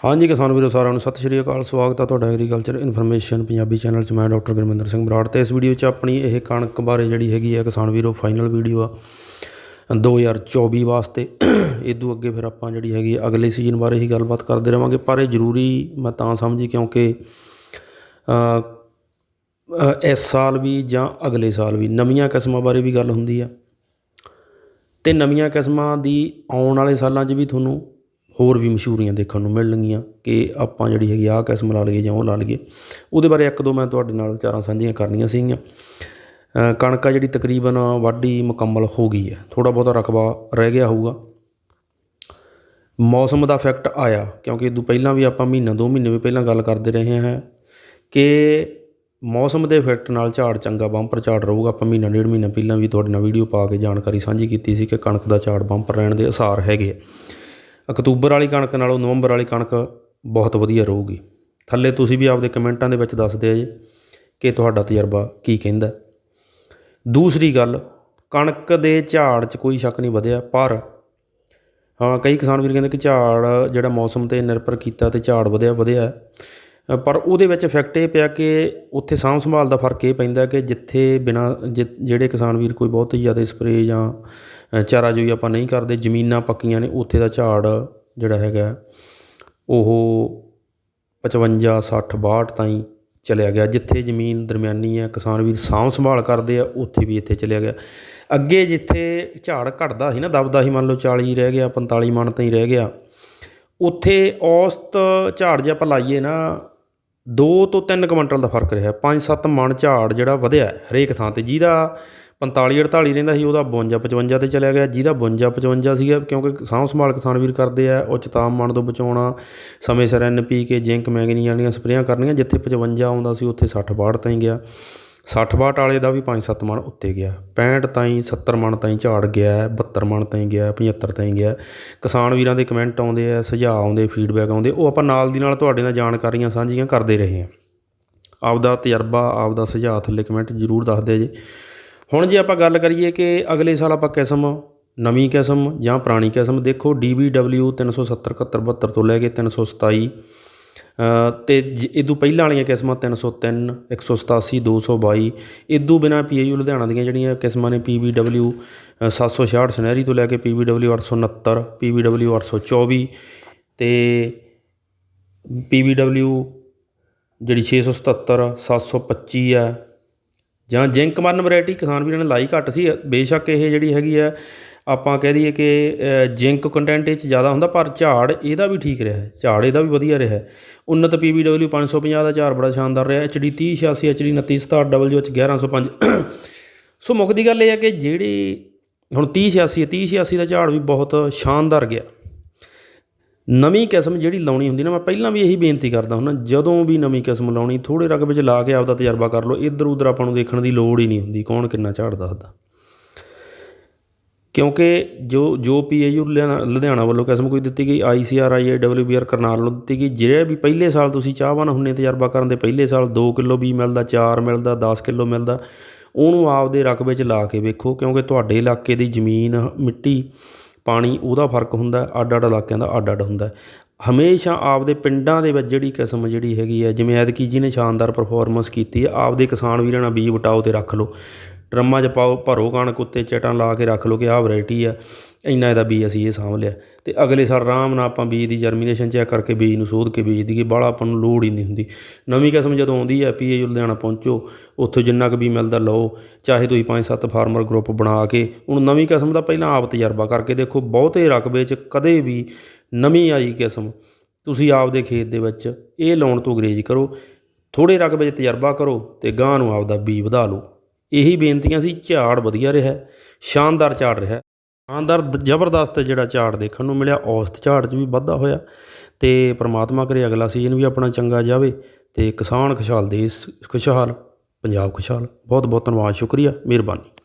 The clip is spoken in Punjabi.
ਹਾਂਜੀ ਕਿਸਾਨ ਵੀਰੋ, ਸਾਰਿਆਂ ਨੂੰ ਸਤਿ ਸ਼੍ਰੀ ਅਕਾਲ। ਸਵਾਗਤ ਹੈ ਤੁਹਾਡਾ ਐਗਰੀਕਲਚਰ ਇਨਫੋਰਮੇਸ਼ਨ ਪੰਜਾਬੀ ਚੈਨਲ 'ਚ। ਮੈਂ ਡਾਕਟਰ ਗੁਰਮਿੰਦਰ ਸਿੰਘ ਬਰਾੜ ਤੇ ਇਸ ਵੀਡੀਓ 'ਚ ਆਪਣੀ ਇਹ ਕਣਕ ਬਾਰੇ ਜਿਹੜੀ ਹੈਗੀ ਆ ਕਿਸਾਨ ਵੀਰੋ ਫਾਈਨਲ ਵੀਡੀਓ ਆ 2024 ਵਾਸਤੇ। ਇਦੋਂ ਅੱਗੇ ਫਿਰ ਆਪਾਂ ਜਿਹੜੀ ਹੈਗੀ ਅਗਲੇ ਸੀਜ਼ਨ ਬਾਰੇ ਹੀ ਗੱਲਬਾਤ ਕਰਦੇ ਰਵਾਂਗੇ, ਪਰ ਇਹ ਜ਼ਰੂਰੀ ਮੈਂ ਤਾਂ ਸਮਝੀ ਕਿਉਂਕਿ ਇਸ ਸਾਲ ਵੀ ਜਾਂ ਅਗਲੇ ਸਾਲ ਵੀ ਨਵੀਆਂ ਕਿਸਮਾਂ ਬਾਰੇ ਵੀ ਗੱਲ ਹੁੰਦੀ ਆ। ਤੇ ਨਵੀਆਂ ਕਿਸਮਾਂ ਦੀ ਆਉਣ ਵਾਲੇ ਸਾਲਾਂ 'ਚ ਵੀ ਤੁਹਾਨੂੰ ਹੋਰ ਵੀ ਮਸ਼ਹੂਰੀਆਂ ਦੇਖਣ ਨੂੰ ਮਿਲਣਗੀਆਂ ਕਿ ਆਪਾਂ ਜਿਹੜੀ ਹੈਗੀ ਆਹ ਕਿਸਮ ਲਾ ਲਈਏ ਜਾਂ ਉਹ ਲਾ ਲਈਏ। ਉਹਦੇ ਬਾਰੇ ਇੱਕ ਦੋ ਮੈਂ ਤੁਹਾਡੇ ਨਾਲ ਵਿਚਾਰਾਂ ਸਾਂਝੀਆਂ ਕਰਨੀਆਂ ਸੀਗੀਆਂ। ਕਣਕ ਆ ਜਿਹੜੀ ਤਕਰੀਬਨ ਵਾਢੀ ਮੁਕੰਮਲ ਹੋ ਗਈ ਹੈ। ਥੋੜਾ ਬਹੁਤਾ ਰਕਬਾ ਰਹਿ ਗਿਆ ਹੋਊਗਾ। ਮੌਸਮ ਦਾ ਇਫੈਕਟ ਆਇਆ ਕਿਉਂਕਿ ਇਦੋਂ ਪਹਿਲਾਂ ਵੀ ਆਪਾਂ ਮਹੀਨਾ, ਦੋ ਮਹੀਨੇ ਵੀ ਪਹਿਲਾਂ ਗੱਲ ਕਰਦੇ ਰਹੇ ਹਾਂ ਕਿ ਮੌਸਮ ਦੇ ਇਫੈਕਟ ਨਾਲ ਝਾੜ ਚੰਗਾ ਬੰਪਰ ਝਾੜ ਰਹੂਗਾ। ਆਪਾਂ ਮਹੀਨਾ, ਡੇਢ ਮਹੀਨਾ ਪਹਿਲਾਂ ਵੀ ਤੁਹਾਡੇ ਨਾਲ ਵੀਡੀਓ ਪਾ ਕੇ ਜਾਣਕਾਰੀ ਸਾਂਝੀ ਕੀਤੀ ਸੀ ਕਿ ਕਣਕ ਦਾ ਝਾੜ ਬੰਪਰ ਰਹਿਣ ਦੇ ਅਸਾਰ ਹੈਗੇ ਆ। ਅਕਤੂਬਰ ਵਾਲੀ ਕਣਕ ਨਾਲੋਂ ਨਵੰਬਰ ਵਾਲੀ ਕਣਕ ਬਹੁਤ ਵਧੀਆ ਰਹੂਗੀ। ਥੱਲੇ ਤੁਸੀਂ ਵੀ ਆਪਦੇ ਕਮੈਂਟਾਂ ਦੇ ਵਿੱਚ ਦੱਸਦੇ ਦਿਓ ਜੀ ਕਿ ਤੁਹਾਡਾ ਤਜਰਬਾ ਕੀ ਕਹਿੰਦਾ। ਦੂਸਰੀ ਗੱਲ, ਕਣਕ ਦੇ ਝਾੜ 'ਚ ਕੋਈ ਸ਼ੱਕ ਨਹੀਂ ਵਧਿਆ, ਪਰ ਹਾਂ, ਕਈ ਕਿਸਾਨ ਵੀਰ ਕਹਿੰਦੇ ਕਿ ਝਾੜ ਜਿਹੜਾ ਮੌਸਮ ਤੇ ਨਿਰਭਰ ਕੀਤਾ ਤੇ ਝਾੜ ਵਧਿਆ ਵਧਿਆ। ਪਰ ਉਹਦੇ ਵਿੱਚ ਇਫੈਕਟ ਇਹ ਪਿਆ ਕਿ ਉੱਥੇ ਸਾਂਭ ਸੰਭਾਲ ਦਾ ਫ਼ਰਕ ਇਹ ਪੈਂਦਾ ਕਿ ਜਿੱਥੇ ਬਿਨਾ ਜਿਹੜੇ ਕਿਸਾਨ ਵੀਰ ਕੋਈ ਬਹੁਤ ਜ਼ਿਆਦਾ ਸਪਰੇਅ ਜਾਂ ਚਾਰਾ ਜੋਈ ਆਪਾਂ ਨਹੀਂ ਕਰਦੇ, ਜ਼ਮੀਨਾਂ ਪੱਕੀਆਂ ਨੇ, ਉੱਥੇ ਦਾ ਝਾੜ ਜਿਹੜਾ ਹੈਗਾ, ਉਹ 55 60 62 ਤਾਈਂ ਚਲਿਆ ਗਿਆ। ਜਿੱਥੇ ਜ਼ਮੀਨ ਦਰਮਿਆਨੀ ਹੈ, ਕਿਸਾਨ ਵੀਰ ਸਾਂਭ ਸੰਭਾਲ ਕਰਦੇ ਆ, ਉੱਥੇ ਵੀ ਇੱਥੇ ਚਲਿਆ ਗਿਆ। ਅੱਗੇ ਜਿੱਥੇ ਝਾੜ ਘਟਦਾ ਸੀ ਨਾ, ਦਬਦਾ ਸੀ, ਮੰਨ ਲਓ 40 ਰਹਿ ਗਿਆ 45 ਮਣ ਤਾਈਂ ਰਹਿ ਗਿਆ, ਉੱਥੇ ਔਸਤ ਝਾੜ ਜੇ ਆਪਾਂ ਲਾਈਏ ਨਾ 2 ਤੋਂ 3 ਕੁਇੰਟਲ ਦਾ ਫ਼ਰਕ ਰਿਹਾ। 5-7 ਮਣ ਝਾੜ ਜਿਹੜਾ ਵਧਿਆ ਹਰੇਕ ਥਾਂ ਤੇ, ਜਿਹਦਾ 45 48 ਰਹਿੰਦਾ ਸੀ, ਉਹਦਾ 52 55 ਤੇ ਚਲਿਆ ਗਿਆ, ਜਿਹਦਾ 52 55 ਸੀਗਾ, ਕਿਉਂਕਿ ਸਾਂਭ ਸੰਭਾਲ ਕਿਸਾਨ ਵੀਰ ਕਰਦੇ ਆ ਉੱਚ ਤਾਪਮਾਨ ਤੋਂ ਬਚਾਉਣਾ, ਸਮੇਂ ਸਿਰ ਐਨ ਪੀ ਕੇ, ਜ਼ਿੰਕ ਮੈਗਨੀ ਵਾਲੀਆਂ ਸਪਰੇਆਂ ਕਰਨੀਆਂ, ਜਿੱਥੇ 55 ਆਉਂਦਾ ਸੀ, ਉੱਥੇ 60 62 ਤਾਈਂ ਗਿਆ। 60 62 ਵਾਲੇ ਦਾ ਵੀ 5-7 ਮਣ ਉੱਤੇ ਗਿਆ 65 ਤਾਈਂ 70 ਮਣ ਤਾਈਂ ਝਾੜ ਗਿਆ 72 ਮਣ ਤਾਈਂ ਗਿਆ 75 ਤਾਈਂ ਗਿਆ। ਕਿਸਾਨ ਵੀਰਾਂ ਦੇ ਕਮੈਂਟ ਆਉਂਦੇ ਆ, ਸੁਝਾਅ ਆਉਂਦੇ ਫੀਡਬੈਕ ਆਉਂਦੇ, ਉਹ ਆਪਾਂ ਨਾਲ ਦੀ ਨਾਲ ਤੁਹਾਡੇ ਨਾਲ ਜਾਣਕਾਰੀਆਂ ਸਾਂਝੀਆਂ ਕਰਦੇ ਰਹੇ ਹਾਂ। ਆਪਦਾ ਤਜਰਬਾ, ਆਪਦਾ ਸੁਝਾਅ ਥੱਲੇ ਕਮੈਂਟ ਜ਼ਰੂਰ ਦੱਸਦੇ ਜੇ। ਹੁਣ ਜੇ ਆਪਾਂ ਗੱਲ ਕਰੀਏ ਕਿ ਅਗਲੇ ਸਾਲ ਆਪਾਂ ਕਿਸਮ ਨਵੀਂ ਕਿਸਮ ਜਾਂ ਪੁਰਾਣੀ ਕਿਸਮ ਦੇਖੋ DBW 370 71 72 ਤੋਂ ਲੈ ਕੇ 327 ਅ, ਤੇ ਜ- ਇਹ ਤੋਂ ਪਹਿਲਾਂ ਵਾਲੀਆਂ ਕਿਸਮਾਂ 303 187 222 ਇਦੋਂ ਬਿਨਾ PAU ਲੁਧਿਆਣਾ ਦੀਆਂ ਜਿਹੜੀਆਂ ਕਿਸਮਾਂ ਨੇ PBW ਅ, 766 ਸੁਨਹਿਰੀ ਤੋਂ ਲੈ ਕੇ PBW 869 PBW 824 ਤੇ PBW ਜਿਹੜੀ 677 725 ਆ ਜਾਂ ਜਿੰਕ ਮਰਨ ਵੈਰਾਈਟੀ ਕਿਸਾਨ ਵੀਰਾਂ ਨੇ ਲਾਈ ਘੱਟ ਸੀ, ਬੇਸ਼ੱਕ ਇਹ ਜਿਹੜੀ ਹੈਗੀ ਆ, ਆਪਾਂ ਕਹਿ ਦਈਏ ਕਿ ਜਿੰਕ ਕੰਟੈਂਟ ਇਹ 'ਚ ਜ਼ਿਆਦਾ ਹੁੰਦਾ, ਪਰ ਝਾੜ ਇਹਦਾ ਵੀ ਠੀਕ ਰਿਹਾ, ਝਾੜ ਇਹਦਾ ਵੀ ਵਧੀਆ ਰਿਹਾ। ਹੈ ਉન્નਤ PBW 550 ਦਾ ਝਾੜ ਬੜਾ ਸ਼ਾਨਦਾਰ ਰਿਹਾ HD 3086 HD 2967 WH 1105 ਸੋ ਮੁੱਖ ਦੀ ਗੱਲ ਇਹ ਹੈ ਕਿ ਜਿਹੜੀ ਹੁਣ 3086 3086 ਦਾ ਝਾੜ ਵੀ ਬਹੁਤ ਸ਼ਾਨਦਾਰ ਗਿਆ। ਨਵੀਂ ਕਿਸਮ ਜਿਹੜੀ ਲਾਉਣੀ ਹੁੰਦੀ ਨਾ, ਮੈਂ ਪਹਿਲਾਂ ਵੀ ਇਹੀ ਬੇਨਤੀ ਕਰਦਾ ਹੁੰਦਾ, ਜਦੋਂ ਵੀ ਨਵੀਂ ਕਿਸਮ ਲਾਉਣੀ, ਥੋੜ੍ਹੇ ਰਕਬੇ 'ਚ ਲਾ ਕੇ ਆਪਦਾ ਤਜਰਬਾ ਕਰ ਲਓ ਇੱਧਰ ਉੱਧਰ ਆਪਾਂ ਨੂੰ ਦੇਖਣ ਦੀ ਲੋੜ ਹੀ ਨਹੀਂ ਹੁੰਦੀ, ਕੌਣ ਕਿੰਨਾ ਝਾੜਦਾ ਦੱਸਦਾ ਕਿਉਂਕਿ ਜੋ ਜੋ ਪੀਏਯੂ ਲੁਧਿਆਣਾ ਲੁਧਿਆਣਾ ਵੱਲੋਂ ਕਿਸਮ ਕੋਈ ਦਿੱਤੀ ਗਈ ਆਈਸੀਆਰ ਆਈਏਡਬਲਯੂਬੀਆਰ ਕਰਨਾਲ ਨੂੰ ਦਿੱਤੀ ਗਈ, ਜਿਹੜੇ ਵੀ ਪਹਿਲੇ ਸਾਲ ਤੁਸੀਂ ਚਾਹਵਾਨ ਹੁੰਨੇ ਤਜਰਬਾ ਕਰਨ ਦੇ, ਪਹਿਲੇ ਸਾਲ 2 ਕਿਲੋ ਵੀ ਮਿਲਦਾ 4 ਮਿਲਦਾ 10 ਕਿਲੋ ਮਿਲਦਾ, ਉਹਨੂੰ ਆਪਦੇ ਰਕਬੇ 'ਚ ਲਾ ਕੇ ਵੇਖੋ, ਕਿਉਂਕਿ ਤੁਹਾਡੇ ਇਲਾਕੇ ਦੀ ਜ਼ਮੀਨ, ਮਿੱਟੀ ਪਾਣੀ ਉਹਦਾ ਫ਼ਰਕ ਹੁੰਦਾ ਅੱਡ ਅੱਡ ਇਲਾਕਿਆਂ ਦਾ ਅੱਡ ਅੱਡ ਹੁੰਦਾ। ਹਮੇਸ਼ਾ ਆਪਦੇ ਪਿੰਡਾਂ ਦੇ ਵਿੱਚ ਜਿਹੜੀ ਕਿਸਮ ਜਿਹੜੀ ਹੈਗੀ ਹੈ, ਜਿਵੇਂ ਐਤਕੀ ਨੇ ਸ਼ਾਨਦਾਰ ਪਰਫੋਰਮੈਂਸ ਕੀਤੀ ਹੈ, ਆਪਦੇ ਕਿਸਾਨ ਵੀਰਾਂ ਨਾਲ ਬੀਜ ਵਟਾਓ ਅਤੇ ਰੱਖ ਲਓ। ਡਰਮਾਂ 'ਚ ਪਾਓ, ਭਰੋ ਕਣਕ ਉੱਤੇ, ਚਟਾਂ ਲਾ ਕੇ ਰੱਖ ਲਓ ਕਿ ਆਹ ਵੈਰਾਈਟੀ ਆ। ਇੰਨਾ ਇਹਦਾ ਬੀਜ ਅਸੀਂ ਇਹ ਸਾਂਭ ਲਿਆ। ਅਤੇ ਅਗਲੇ ਸਾਲ ਆਰਾਮ ਨਾਲ ਆਪਾਂ ਬੀਜ ਦੀ ਜਰਮੀਨੇਸ਼ਨ ਚੈੱਕ ਕਰਕੇ ਬੀਜ ਨੂੰ ਸੋਧ ਕੇ ਬੀਜ ਦਈਏ, ਬਾਹਲਾ ਆਪਾਂ ਨੂੰ ਲੋੜ ਹੀ ਨਹੀਂ ਹੁੰਦੀ। ਨਵੀਂ ਕਿਸਮ ਜਦੋਂ ਆਉਂਦੀ ਹੈ ਪੀਏ ਲੁਧਿਆਣਾ ਪਹੁੰਚੋ, ਉੱਥੋਂ ਜਿੰਨਾ ਕੁ ਵੀ ਮਿਲਦਾ ਲਓ, ਚਾਹੇ ਤੁਸੀਂ ਪੰਜ ਸੱਤ ਫਾਰਮਰ ਗਰੁੱਪ ਬਣਾ ਕੇ, ਹੁਣ ਨਵੀਂ ਕਿਸਮ ਦਾ ਪਹਿਲਾਂ ਆਪ ਤਜਰਬਾ ਕਰਕੇ ਦੇਖੋ, ਬਹੁਤੇ ਰਕਬੇ 'ਚ ਕਦੇ ਵੀ ਨਵੀਂ ਆਈ ਕਿਸਮ, ਤੁਸੀਂ ਆਪਦੇ ਖੇਤ ਦੇ ਵਿੱਚ ਇਹ ਲਾਉਣ ਤੋਂ ਗਰੇਜ ਕਰੋ ਥੋੜੇ ਰਕਬੇ 'ਚ ਤਜਰਬਾ ਕਰੋ ਤੇ ਗਾਂ ਨੂੰ ਆਪਦਾ ਬੀ ਵਧਾ ਲਓ। ਇਹੀ ਬੇਨਤੀਆਂ ਸੀ, ਝਾੜ ਵਧੀਆ ਰਿਹਾ, ਸ਼ਾਨਦਾਰ ਝਾੜ ਰਿਹਾ। ਸ਼ਾਨਦਾਰ ਦ- ਜ਼ਬਰਦਸਤ ਜਿਹੜਾ ਝਾੜ ਦੇਖਣ ਨੂੰ ਮਿਲਿਆ, ਔਸਤ ਝਾੜ 'ਚ ਵੀ ਵਾਧਾ ਹੋਇਆ ਤੇ ਪ੍ਰਮਾਤਮਾ ਕਰੇ ਅਗਲਾ ਸੀਜ਼ਨ ਵੀ ਆਪਣਾ ਚੰਗਾ ਜਾਵੇ ਤੇ ਕਿਸਾਨ ਖੁਸ਼ਹਾਲ ਦੇਸ਼, ਖੁਸ਼ਹਾਲ, ਪੰਜਾਬ ਖੁਸ਼ਹਾਲ। ਬਹੁਤ ਬਹੁਤ ਧੰਨਵਾਦ, ਸ਼ੁਕਰੀਆ, ਮਿਹਰਬਾਨੀ।